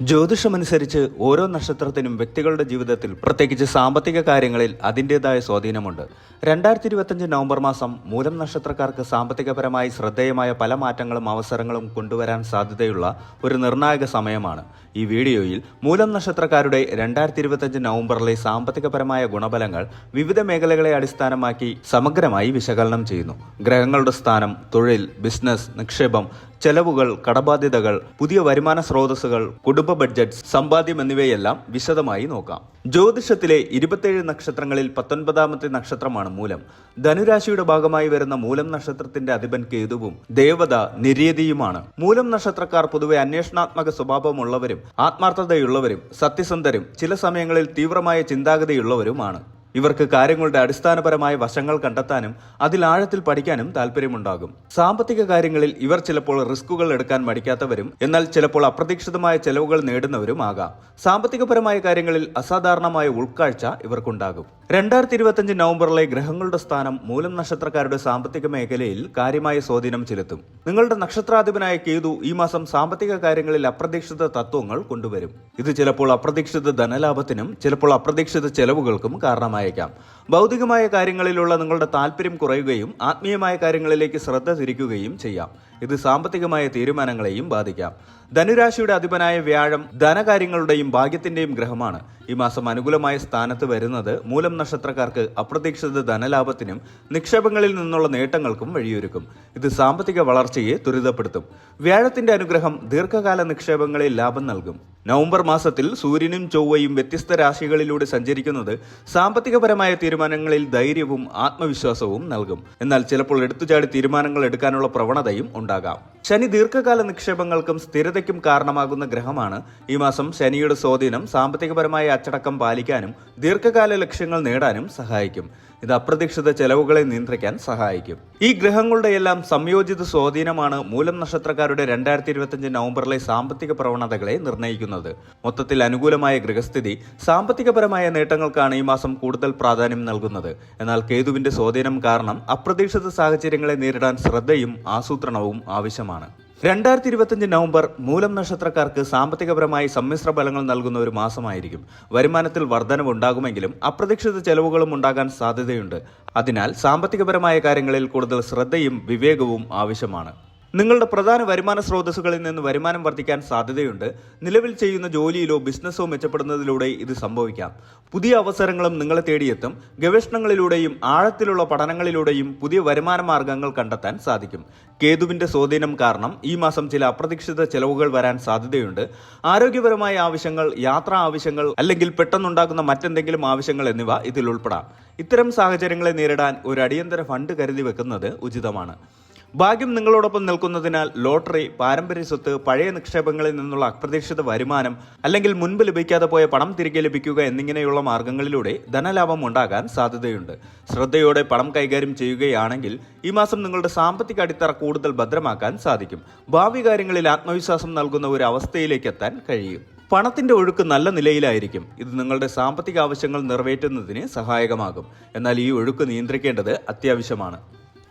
ജ്യോതിഷമനുസരിച്ച് ഓരോ നക്ഷത്രത്തിനും വ്യക്തികളുടെ ജീവിതത്തിൽ പ്രത്യേകിച്ച് സാമ്പത്തിക കാര്യങ്ങളിൽ അതിന്റെതായ സ്വാധീനമുണ്ട്. രണ്ടായിരത്തി ഇരുപത്തഞ്ച് നവംബർ മാസം മൂലം നക്ഷത്രക്കാർക്ക് സാമ്പത്തികപരമായി ശ്രദ്ധേയമായ പല മാറ്റങ്ങളും അവസരങ്ങളും കൊണ്ടുവരാൻ സാധ്യതയുള്ള ഒരു നിർണായക സമയമാണ്. ഈ വീഡിയോയിൽ മൂലം നക്ഷത്രക്കാരുടെ രണ്ടായിരത്തി ഇരുപത്തഞ്ച് നവംബറിലെ സാമ്പത്തികപരമായ ഗുണഫലങ്ങൾ വിവിധ മേഖലകളെ അടിസ്ഥാനമാക്കി സമഗ്രമായി വിശകലനം ചെയ്യുന്നു. ഗ്രഹങ്ങളുടെ സ്ഥാനം തൊഴിൽ ബിസിനസ് നിക്ഷേപം ചെലവുകൾ കടബാധ്യതകൾ പുതിയ വരുമാന സ്രോതസ്സുകൾ കുടുംബ ബഡ്ജറ്റ് സമ്പാദ്യം എന്നിവയെല്ലാം വിശദമായി നോക്കാം. ജ്യോതിഷത്തിലെ ഇരുപത്തേഴ് നക്ഷത്രങ്ങളിൽ പത്തൊൻപതാമത്തെ നക്ഷത്രമാണ് മൂലം. ധനുരാശിയുടെ ഭാഗമായി വരുന്ന മൂലം നക്ഷത്രത്തിന്റെ അധിപൻ കേതുവും ദേവത നിര്യതിയുമാണ് മൂലം നക്ഷത്രക്കാർ പൊതുവെ അന്വേഷണാത്മക സ്വഭാവമുള്ളവരും ആത്മാർത്ഥതയുള്ളവരും സത്യസന്ധരും ചില സമയങ്ങളിൽ തീവ്രമായ ചിന്താഗതിയുള്ളവരുമാണ്. ഇവർക്ക് കാര്യങ്ങളുടെ അടിസ്ഥാനപരമായ വശങ്ങൾ കണ്ടെത്താനും അതിൽ ആഴത്തിൽ പഠിക്കാനും താല്പര്യമുണ്ടാകും സാമ്പത്തിക കാര്യങ്ങളിൽ ഇവർ ചിലപ്പോൾ റിസ്കുകൾ എടുക്കാൻ മടിക്കാത്തവരും എന്നാൽ ചിലപ്പോൾ അപ്രതീക്ഷിതമായ ചെലവുകൾ നേടുന്നവരും ആകാം. സാമ്പത്തികപരമായ കാര്യങ്ങളിൽ അസാധാരണമായ ഉൾക്കാഴ്ച ഇവർക്കുണ്ടാകും. രണ്ടായിരത്തി ഇരുപത്തിയഞ്ച് നവംബറിലെ ഗ്രഹങ്ങളുടെ സ്ഥാനം മൂലം നക്ഷത്രക്കാരുടെ സാമ്പത്തിക മേഖലയിൽ കാര്യമായ സ്വാധീനം ചെലുത്തും. നിങ്ങളുടെ നക്ഷത്രാധിപനായ കേതു ഈ മാസം സാമ്പത്തിക കാര്യങ്ങളിൽ അപ്രതീക്ഷിത തത്വങ്ങൾ കൊണ്ടുവരും. ഇത് ചിലപ്പോൾ അപ്രതീക്ഷിത ധനലാഭത്തിനും ചിലപ്പോൾ അപ്രതീക്ഷിത ചെലവുകൾക്കും കാരണമായേക്കാം ഭൗതികമായ കാര്യങ്ങളിലുള്ള നിങ്ങളുടെ താല്പര്യം കുറയുകയും ആത്മീയമായ കാര്യങ്ങളിലേക്ക് ശ്രദ്ധ തിരിക്കുകയും ചെയ്യാം. ഇത് സാമ്പത്തികമായ തീരുമാനങ്ങളെയും ബാധിക്കാം. ധനുരാശിയുടെ അധിപനായ വ്യാഴം ധനകാര്യങ്ങളുടെയും ഭാഗ്യത്തിന്റെയും ഗ്രഹമാണ്. ഈ മാസം അനുകൂലമായ സ്ഥാനത്ത് വരുന്നത് മൂലം നക്ഷത്രക്കാർക്ക് അപ്രതീക്ഷിത ധനലാഭത്തിനും നിക്ഷേപങ്ങളിൽ നിന്നുള്ള നേട്ടങ്ങൾക്കും വഴിയൊരുക്കും. ഇത് സാമ്പത്തിക വളർച്ചയെ ത്വരിതപ്പെടുത്തും. വ്യാഴത്തിന്റെ അനുഗ്രഹം ദീർഘകാല നിക്ഷേപങ്ങളിൽ ലാഭം നൽകും. നവംബർ മാസത്തിൽ സൂര്യനും ചൊവ്വയും വ്യത്യസ്ത രാശികളിലൂടെ സഞ്ചരിക്കുന്നത് സാമ്പത്തികപരമായ തീരുമാനങ്ങളിൽ ധൈര്യവും ആത്മവിശ്വാസവും നൽകും. എന്നാൽ ചിലപ്പോൾ എടുത്തുചാടി തീരുമാനങ്ങൾ എടുക്കാനുള്ള പ്രവണതയും ഉണ്ടാകാം. ശനി ദീർഘകാല നിക്ഷേപങ്ങൾക്കും സ്ഥിരതയ്ക്കും കാരണമാകുന്ന ഗ്രഹമാണ് ഈ മാസം ശനിയുടെ സ്വാധീനം സാമ്പത്തികപരമായ അച്ചടക്കം പാലിക്കാനും ദീർഘകാല ലക്ഷ്യങ്ങൾ നേടാനും സഹായിക്കും. ഇത് അപ്രതീക്ഷിത ചെലവുകളെ നിയന്ത്രിക്കാൻ സഹായിക്കും. ഈ ഗ്രഹങ്ങളുടെ എല്ലാം സംയോജിത സ്വാധീനമാണ് മൂലം നക്ഷത്രക്കാരുടെ രണ്ടായിരത്തി ഇരുപത്തിയഞ്ച് നവംബറിലെ സാമ്പത്തിക പ്രവണതകളെ നിർണയിക്കുന്നത്. മൊത്തത്തിൽ അനുകൂലമായ ഗൃഹസ്ഥിതി സാമ്പത്തികപരമായ നേട്ടങ്ങൾക്കാണ് ഈ മാസം കൂടുതൽ പ്രാധാന്യം നൽകുന്നത്. എന്നാൽ കേതുവിന്റെ സ്വാധീനം കാരണം അപ്രതീക്ഷിത സാഹചര്യങ്ങളെ നേരിടാൻ ശ്രദ്ധയും ആസൂത്രണവും ആവശ്യമാണ്. രണ്ടായിരത്തി ഇരുപത്തിയഞ്ച് നവംബർ മൂലം നക്ഷത്രക്കാർക്ക് സാമ്പത്തികപരമായി സമ്മിശ്ര ഫലങ്ങൾ നൽകുന്ന ഒരു മാസമായിരിക്കും. വരുമാനത്തിൽ വർധനവുണ്ടാകുമെങ്കിലും അപ്രതീക്ഷിത ചെലവുകളും ഉണ്ടാകാൻ സാധ്യതയുണ്ട്. അതിനാൽ സാമ്പത്തികപരമായ കാര്യങ്ങളിൽ കൂടുതൽ ശ്രദ്ധയും വിവേകവും ആവശ്യമാണ്. നിങ്ങളുടെ പ്രധാന വരുമാന സ്രോതസ്സുകളിൽ നിന്ന് വരുമാനം വർദ്ധിക്കാൻ സാധ്യതയുണ്ട്. നിലവിൽ ചെയ്യുന്ന ജോലിയിലോ ബിസിനസ്സോ മെച്ചപ്പെടുന്നതിലൂടെ ഇത് സംഭവിക്കാം. പുതിയ അവസരങ്ങളും നിങ്ങളെ തേടിയെത്തും. ഗവേഷണങ്ങളിലൂടെയും ആഴത്തിലുള്ള പഠനങ്ങളിലൂടെയും പുതിയ വരുമാന മാർഗങ്ങൾ കണ്ടെത്താൻ സാധിക്കും. കേതുവിന്റെ സ്വാധീനം കാരണം ഈ മാസം ചില അപ്രതീക്ഷിത ചെലവുകൾ വരാൻ സാധ്യതയുണ്ട്. ആരോഗ്യപരമായ ആവശ്യങ്ങൾ യാത്രാ ആവശ്യങ്ങൾ അല്ലെങ്കിൽ പെട്ടെന്നുണ്ടാകുന്ന മറ്റെന്തെങ്കിലും ആവശ്യങ്ങൾ എന്നിവ ഇതിൽ ഉൾപ്പെടാം. ഇത്തരം സാഹചര്യങ്ങളെ നേരിടാൻ ഒരു അടിയന്തര ഫണ്ട് കരുതി വെക്കുന്നത് ഉചിതമാണ്. ഭാഗ്യം നിങ്ങളോടൊപ്പം നിൽക്കുന്നതിനാൽ ലോട്ടറി പാരമ്പര്യ സ്വത്ത് പഴയ നിക്ഷേപങ്ങളിൽ നിന്നുള്ള അപ്രതീക്ഷിത വരുമാനം അല്ലെങ്കിൽ മുൻപ് ലഭിക്കാതെ പോയ പണം തിരികെ ലഭിക്കുക എന്നിങ്ങനെയുള്ള മാർഗങ്ങളിലൂടെ ധനലാഭം ഉണ്ടാകാൻ സാധ്യതയുണ്ട്. ശ്രദ്ധയോടെ പണം കൈകാര്യം ചെയ്യുകയാണെങ്കിൽ ഈ മാസം നിങ്ങളുടെ സാമ്പത്തിക അടിത്തറ കൂടുതൽ ഭദ്രമാക്കാൻ സാധിക്കും. ഭാവി കാര്യങ്ങളിൽ ആത്മവിശ്വാസം നൽകുന്ന ഒരു അവസ്ഥയിലേക്ക് എത്താൻ കഴിയും. പണത്തിന്റെ ഒഴുക്ക് നല്ല നിലയിലായിരിക്കും. ഇത് നിങ്ങളുടെ സാമ്പത്തിക ആവശ്യങ്ങൾ നിറവേറ്റുന്നതിന് സഹായകമാകും. എന്നാൽ ഈ ഒഴുക്ക് നിയന്ത്രിക്കേണ്ടത് അത്യാവശ്യമാണ്.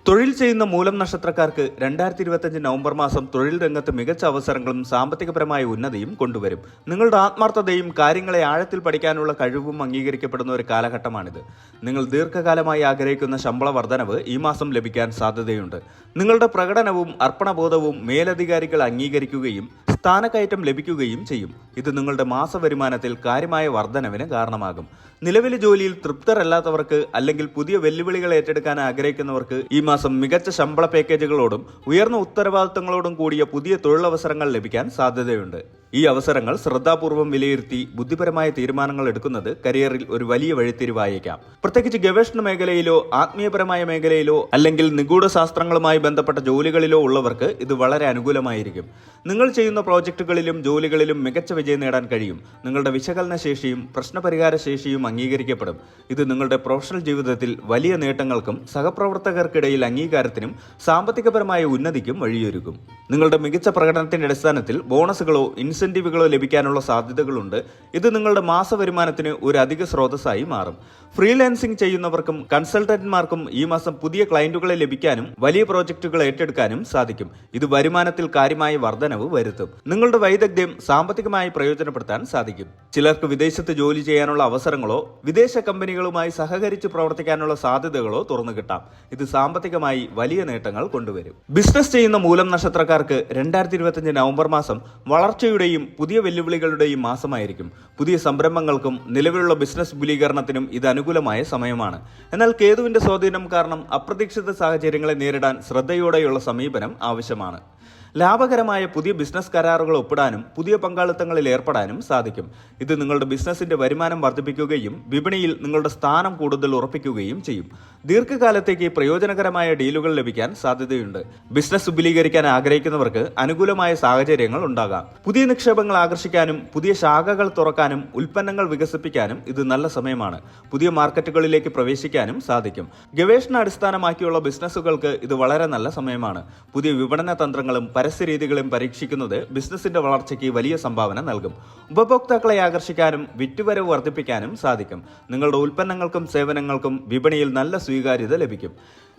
തൊഴിൽ ചെയ്യുന്ന മൂലം നക്ഷത്രക്കാർക്ക് രണ്ടായിരത്തി ഇരുപത്തിയഞ്ച് നവംബർ മാസം തൊഴിൽ രംഗത്ത് മികച്ച അവസരങ്ങളും സാമ്പത്തികപരമായ ഉന്നതിയും കൊണ്ടുവരും. നിങ്ങളുടെ ആത്മാർത്ഥതയും കാര്യങ്ങളെ ആഴത്തിൽ പഠിക്കാനുള്ള കഴിവും അംഗീകരിക്കപ്പെടുന്ന ഒരു കാലഘട്ടമാണിത്. നിങ്ങൾ ദീർഘകാലമായി ആഗ്രഹിക്കുന്ന ശമ്പള വർധനവ് ഈ മാസം ലഭിക്കാൻ സാധ്യതയുണ്ട്. നിങ്ങളുടെ പ്രകടനവും അർപ്പണബോധവും മേലധികാരികൾ അംഗീകരിക്കുകയും സ്ഥാനക്കയറ്റം ലഭിക്കുകയും ചെയ്യും. ഇത് നിങ്ങളുടെ മാസ വരുമാനത്തിൽ കാര്യമായ വർധനവിന് കാരണമാകും. നിലവിലെ ജോലിയിൽ തൃപ്തരല്ലാത്തവർക്ക് അല്ലെങ്കിൽ പുതിയ വെല്ലുവിളികൾ ഏറ്റെടുക്കാൻ ആഗ്രഹിക്കുന്നവർക്ക് ഈ മാസം മികച്ച ശമ്പള പാക്കേജുകളോടും ഉയർന്ന ഉത്തരവാദിത്തങ്ങളോടും കൂടിയ പുതിയ തൊഴിലവസരങ്ങൾ ലഭിക്കാൻ സാധ്യതയുണ്ട്. ഈ അവസരങ്ങൾ ശ്രദ്ധാപൂർവം വിലയിരുത്തി ബുദ്ധിപരമായ തീരുമാനങ്ങൾ എടുക്കുന്നത് കരിയറിൽ ഒരു വലിയ വഴിത്തിരിവായേക്കാം. പ്രത്യേകിച്ച് ഗവേഷണ മേഖലയിലോ ആത്മീയപരമായ മേഖലയിലോ അല്ലെങ്കിൽ നിഗൂഢ ശാസ്ത്രങ്ങളുമായി ബന്ധപ്പെട്ട ജോലികളിലോ ഉള്ളവർക്ക് ഇത് വളരെ അനുകൂലമായിരിക്കും. നിങ്ങൾ ചെയ്യുന്ന പ്രോജക്റ്റുകളിലും ജോലികളിലും മികച്ച വിജയം നേടാൻ കഴിയും. നിങ്ങളുടെ വിശകലന ശേഷിയും പ്രശ്നപരിഹാര ശേഷിയും അംഗീകരിക്കപ്പെടും. ഇത് നിങ്ങളുടെ പ്രൊഫഷണൽ ജീവിതത്തിൽ വലിയ നേട്ടങ്ങൾക്കും സഹപ്രവർത്തകർക്കിടയിൽ അംഗീകാരത്തിനും സാമ്പത്തികപരമായ ഉന്നതിക്കും വഴിയൊരുക്കും. നിങ്ങളുടെ മികച്ച പ്രകടനത്തിന്റെ അടിസ്ഥാനത്തിൽ ബോണസുകളോ ഇൻസെന്റീവുകളോ ലഭിക്കാനുള്ള സാധ്യതകളുണ്ട്. ഇത് നിങ്ങളുടെ മാസ വരുമാനത്തിന് ഒരു അധിക സ്രോതസ്സായി മാറും. ഫ്രീലാൻസിംഗ് ചെയ്യുന്നവർക്കും കൺസൾട്ടന്റ്മാർക്കും ഈ മാസം പുതിയ ക്ലയന്റുകളെ ലഭിക്കാനും വലിയ പ്രോജക്റ്റുകൾ ഏറ്റെടുക്കാനും സാധിക്കും. ഇത് വരുമാനത്തിൽ കാര്യമായ വർധനവ് വരുത്തും. നിങ്ങളുടെ വൈദഗ്ധ്യം സാമ്പത്തികമായി പ്രയോജനപ്പെടുത്താൻ സാധിക്കും. ചിലർക്ക് വിദേശത്ത് ജോലി ചെയ്യാനുള്ള അവസരങ്ങളോ വിദേശ കമ്പനികളുമായി സഹകരിച്ച് പ്രവർത്തിക്കാനുള്ള സാധ്യതകളോ തുറന്നു കിട്ടാം. ഇത് സാമ്പത്തികമായി വലിയ നേട്ടങ്ങൾ കൊണ്ടുവരും. ബിസിനസ് ചെയ്യുന്ന മൂലം നക്ഷത്രക്കാർക്ക് രണ്ടായിരത്തി ഇരുപത്തിയഞ്ച് നവംബർ മാസം വളർച്ചയുടെയും പുതിയ വെല്ലുവിളികളുടെയും മാസമായിരിക്കും. പുതിയ സംരംഭങ്ങൾക്കും നിലവിലുള്ള ബിസിനസ് വിപുലീകരണത്തിനും ഇത് അനുകൂലമായ സമയമാണ്. എന്നാൽ കേതുവിന്റെ സ്വാധീനം കാരണം അപ്രതീക്ഷിത സാഹചര്യങ്ങളെ നേരിടാൻ ശ്രദ്ധയോടെയുള്ള സമീപനം ആവശ്യമാണ്. ലാഭകരമായ പുതിയ ബിസിനസ് കരാറുകൾ ഒപ്പിടാനും പുതിയ പങ്കാളിത്തങ്ങളിൽ ഏർപ്പെടാനും സാധിക്കും. ഇത് നിങ്ങളുടെ ബിസിനസിന്റെ വരുമാനം വർദ്ധിപ്പിക്കുകയും വിപണിയിൽ നിങ്ങളുടെ സ്ഥാനം കൂടുതൽ ഉറപ്പിക്കുകയും ചെയ്യും. ദീർഘകാലത്തേക്ക് പ്രയോജനകരമായ ഡീലുകൾ ലഭിക്കാൻ സാധ്യതയുണ്ട്. ബിസിനസ് വിപുലീകരിക്കാൻ ആഗ്രഹിക്കുന്നവർക്ക് അനുകൂലമായ സാഹചര്യങ്ങൾ ഉണ്ടാകാം. പുതിയ നിക്ഷേപങ്ങൾ ആകർഷിക്കാനും പുതിയ ശാഖകൾ തുറക്കാനും ഉൽപ്പന്നങ്ങൾ വികസിപ്പിക്കാനും ഇത് നല്ല സമയമാണ്. പുതിയ മാർക്കറ്റുകളിലേക്ക് പ്രവേശിക്കാനും സാധിക്കും. ഗവേഷണ അടിസ്ഥാനമാക്കിയുള്ള ബിസിനസ്സുകൾക്ക് ഇത് വളരെ നല്ല സമയമാണ്. പുതിയ വിപണന തന്ത്രങ്ങളും പരസ്യരീതികളും പരീക്ഷിക്കുന്നത് ബിസിനസിന്റെ വളർച്ചയ്ക്ക് വലിയ സംഭാവന നൽകും. ഉപഭോക്താക്കളെ ആകർഷിക്കാനും വിറ്റുവരവ് വർദ്ധിപ്പിക്കാനും സാധിക്കും. നിങ്ങളുടെ ഉൽപ്പന്നങ്ങൾക്കും സേവനങ്ങൾക്കും വിപണിയിൽ നല്ല സ്വീകാര്യത ലഭിക്കും.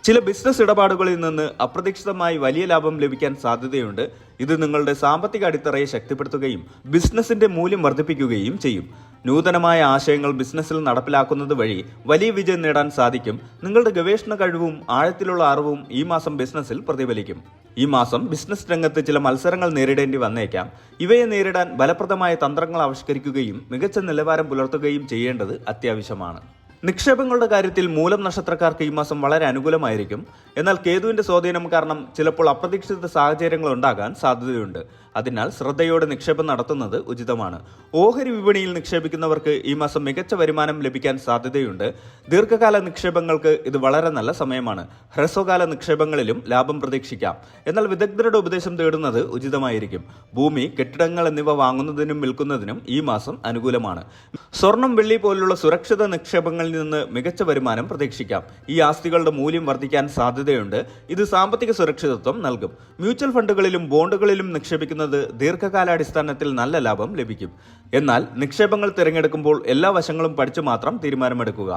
ചില ബിസിനസ് ഇടപാടുകളിൽ നിന്ന് അപ്രതീക്ഷിതമായി വലിയ ലാഭം ലഭിക്കാൻ സാധ്യതയുണ്ട്. ഇത് നിങ്ങളുടെ സാമ്പത്തിക അടിത്തറയെ ശക്തിപ്പെടുത്തുകയും ബിസിനസിന്റെ മൂല്യം വർദ്ധിപ്പിക്കുകയും ചെയ്യും. നൂതനമായ ആശയങ്ങൾ ബിസിനസ്സിൽ നടപ്പിലാക്കുന്നത് വഴി വലിയ വിജയം നേടാൻ സാധിക്കും. നിങ്ങളുടെ ഗവേഷണ കഴിവും ആഴത്തിലുള്ള അറിവും ഈ മാസം ബിസിനസ്സിൽ പ്രതിഫലിക്കും. ഈ മാസം ബിസിനസ് രംഗത്ത് ചില മത്സരങ്ങൾ നേരിടേണ്ടി വന്നേക്കാം. ഇവയെ നേരിടാൻ ഫലപ്രദമായ തന്ത്രങ്ങൾ ആവിഷ്കരിക്കുകയും മികച്ച നിലവാരം പുലർത്തുകയും ചെയ്യേണ്ടത് അത്യാവശ്യമാണ്. നിക്ഷേപങ്ങളുടെ കാര്യത്തിൽ മൂലം നക്ഷത്രക്കാർക്ക് ഈ മാസം വളരെ അനുകൂലമായിരിക്കും. എന്നാൽ കേതുവിന്റെ സ്വാധീനം കാരണം ചിലപ്പോൾ അപ്രതീക്ഷിത സാഹചര്യങ്ങൾ ഉണ്ടാകാൻ സാധ്യതയുണ്ട്. അതിനാൽ ശ്രദ്ധയോടെ നിക്ഷേപം നടത്തുന്നത് ഉചിതമാണ്. ഓഹരി വിപണിയിൽ നിക്ഷേപിക്കുന്നവർക്ക് ഈ മാസം മികച്ച വരുമാനം ലഭിക്കാൻ സാധ്യതയുണ്ട്. ദീർഘകാല നിക്ഷേപങ്ങൾക്ക് ഇത് വളരെ നല്ല സമയമാണ്. ഹ്രസ്വകാല നിക്ഷേപങ്ങളിലും ലാഭം പ്രതീക്ഷിക്കാം. എന്നാൽ വിദഗ്ധരുടെ ഉപദേശം തേടുന്നത് ഉചിതമായിരിക്കും. ഭൂമി കെട്ടിടങ്ങൾ എന്നിവ വാങ്ങുന്നതിനും വിൽക്കുന്നതിനും ഈ മാസം അനുകൂലമാണ്. സ്വർണം വെള്ളി പോലുള്ള സുരക്ഷിത നിക്ഷേപങ്ങളിൽ നിന്ന് മികച്ച വരുമാനം പ്രതീക്ഷിക്കാം. ഈ ആസ്തികളുടെ മൂല്യം വർദ്ധിക്കാൻ സാധ്യതയുണ്ട്. ഇത് സാമ്പത്തിക സുരക്ഷിതത്വം നൽകും. മ്യൂച്വൽ ഫണ്ടുകളിലും ബോണ്ടുകളിലും നിക്ഷേപിക്കുന്നത് ദീർഘകാലാടിസ്ഥാനത്തിൽ നല്ല ലാഭം ലഭിക്കും. എന്നാൽ നിക്ഷേപങ്ങൾ തിരഞ്ഞെടുക്കുമ്പോൾ എല്ലാ വശങ്ങളും പഠിച്ചു മാത്രം തീരുമാനമെടുക്കുക.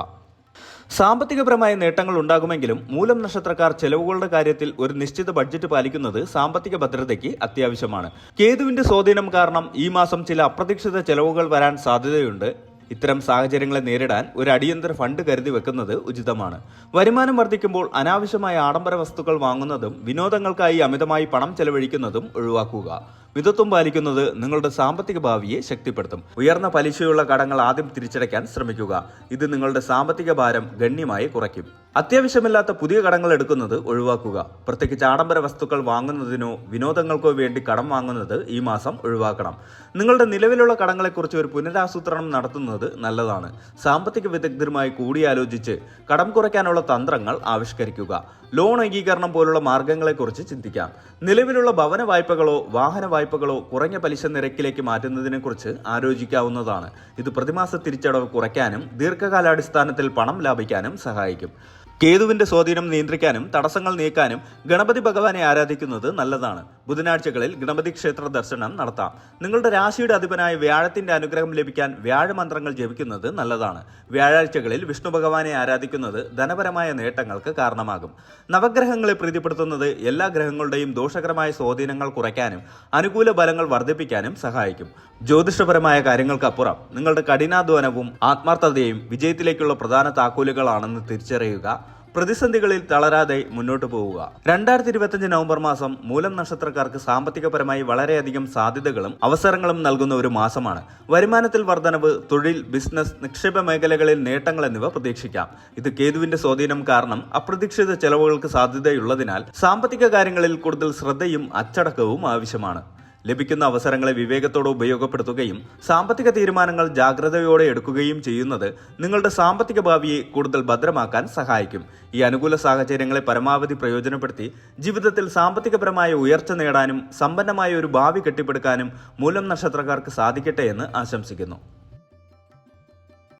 സാമ്പത്തികപരമായ നേട്ടങ്ങൾ ഉണ്ടാകുമെങ്കിലും മൂലം നക്ഷത്രക്കാർ ചെലവുകളുടെ കാര്യത്തിൽ ഒരു നിശ്ചിത ബഡ്ജറ്റ് പാലിക്കുന്നത് സാമ്പത്തിക ഭദ്രതയ്ക്ക് അത്യാവശ്യമാണ്. കേതുവിന്റെ സ്വാധീനം കാരണം ഈ മാസം ചില അപ്രതീക്ഷിത ചെലവുകൾ വരാൻ സാധ്യതയുണ്ട്. ഇത്തരം സാഹചര്യങ്ങളെ നേരിടാൻ ഒരു അടിയന്തര ഫണ്ട് കരുതി വെക്കുന്നത് ഉചിതമാണ്. വരുമാനം വർദ്ധിക്കുമ്പോൾ അനാവശ്യമായ ആഡംബര വസ്തുക്കൾ വാങ്ങുന്നതും വിനോദങ്ങൾക്കായി അമിതമായി പണം ചെലവഴിക്കുന്നതും ഒഴിവാക്കുക. മിതത്വം പാലിക്കുന്നത് നിങ്ങളുടെ സാമ്പത്തിക ഭാവിയെ ശക്തിപ്പെടുത്തും. ഉയർന്ന പലിശയുള്ള കടങ്ങൾ ആദ്യം തിരിച്ചടയ്ക്കാൻ ശ്രമിക്കുക. ഇത് നിങ്ങളുടെ സാമ്പത്തിക ഭാരം ഗണ്യമായി കുറയ്ക്കും. അത്യാവശ്യമില്ലാത്ത പുതിയ കടങ്ങൾ എടുക്കുന്നത് ഒഴിവാക്കുക. പ്രത്യേകിച്ച് ആഡംബര വസ്തുക്കൾ വാങ്ങുന്നതിനോ വിനോദങ്ങൾക്കോ വേണ്ടി കടം വാങ്ങുന്നത് ഈ മാസം ഒഴിവാക്കണം. നിങ്ങളുടെ നിലവിലുള്ള കടങ്ങളെക്കുറിച്ച് ഒരു പുനരാസൂത്രണം നടത്തുന്നത് നല്ലതാണ്. സാമ്പത്തിക വിദഗ്ധരുമായി കൂടിയാലോചിച്ച് കടം കുറയ്ക്കാനുള്ള തന്ത്രങ്ങൾ ആവിഷ്കരിക്കുക. ലോൺ അംഗീകരണം പോലുള്ള മാർഗങ്ങളെക്കുറിച്ച് ചിന്തിക്കാം. നിലവിലുള്ള ഭവന വായ്പകളോ വാഹന വായ്പകളോ കുറഞ്ഞ പലിശ നിരക്കിലേക്ക് മാറ്റുന്നതിനെക്കുറിച്ച് ആലോചിക്കാവുന്നതാണ്. ഇത് പ്രതിമാസ തിരിച്ചടവ് കുറയ്ക്കാനും ദീർഘകാലാടിസ്ഥാനത്തിൽ പണം ലാഭിക്കാനും സഹായിക്കും. കേതുവിന്റെ സ്വാധീനം നിയന്ത്രിക്കാനും തടസ്സങ്ങൾ നീക്കാനും ഗണപതി ഭഗവാനെ ആരാധിക്കുന്നത് നല്ലതാണ്. ബുധനാഴ്ചകളിൽ ഗണപതി ക്ഷേത്ര ദർശനം നടത്താം. നിങ്ങളുടെ രാശിയുടെ അധിപനായ വ്യാഴത്തിന്റെ അനുഗ്രഹം ലഭിക്കാൻ വ്യാഴമന്ത്രങ്ങൾ ജപിക്കുന്നത് നല്ലതാണ്. വ്യാഴാഴ്ചകളിൽ വിഷ്ണു ഭഗവാനെ ആരാധിക്കുന്നത് ധനപരമായ നേട്ടങ്ങൾക്ക് കാരണമാകും. നവഗ്രഹങ്ങളെ പ്രീതിപ്പെടുത്തുന്നത് എല്ലാ ഗ്രഹങ്ങളുടെയും ദോഷകരമായ സ്വാധീനങ്ങൾ കുറയ്ക്കാനും അനുകൂല ബലങ്ങൾ വർദ്ധിപ്പിക്കാനും സഹായിക്കും. ജ്യോതിഷപരമായ കാര്യങ്ങൾക്കപ്പുറം നിങ്ങളുടെ കഠിനാധ്വാനവും ആത്മാർത്ഥതയും വിജയത്തിലേക്കുള്ള പ്രധാന താക്കോലുകളാണെന്ന് തിരിച്ചറിയുക. പ്രതിസന്ധികളിൽ തളരാതെ മുന്നോട്ട് പോവുക. രണ്ടായിരത്തി ഇരുപത്തിയഞ്ച് നവംബർ മാസം മൂലം നക്ഷത്രക്കാർക്ക് സാമ്പത്തികപരമായി വളരെയധികം സാധ്യതകളും അവസരങ്ങളും നൽകുന്ന ഒരു മാസമാണ്. വരുമാനത്തിൽ വർധനവ് തൊഴിൽ ബിസിനസ് നിക്ഷേപ മേഖലകളിൽ നേട്ടങ്ങൾ എന്നിവ പ്രതീക്ഷിക്കാം. ഇത് കേതുവിന്റെ സ്വാധീനം കാരണം അപ്രതീക്ഷിത ചെലവുകൾക്ക് സാധ്യതയുള്ളതിനാൽ സാമ്പത്തിക കാര്യങ്ങളിൽ കൂടുതൽ ശ്രദ്ധയും അച്ചടക്കവും ആവശ്യമാണ്. ലഭിക്കുന്ന അവസരങ്ങളെ വിവേകത്തോടെ ഉപയോഗപ്പെടുത്തുകയും സാമ്പത്തിക തീരുമാനങ്ങൾ ജാഗ്രതയോടെ എടുക്കുകയും ചെയ്യുന്നത് നിങ്ങളുടെ സാമ്പത്തിക ഭാവിയെ കൂടുതൽ ഭദ്രമാക്കാൻ സഹായിക്കും. ഈ അനുകൂല സാഹചര്യങ്ങളെ പരമാവധി പ്രയോജനപ്പെടുത്തി ജീവിതത്തിൽ സാമ്പത്തികപരമായ ഉയർച്ച നേടാനും സമ്പന്നമായ ഒരു ഭാവി കെട്ടിപ്പടുക്കാനും മൂലം നക്ഷത്രക്കാർക്ക് സാധിക്കട്ടെ എന്ന് ആശംസിക്കുന്നു.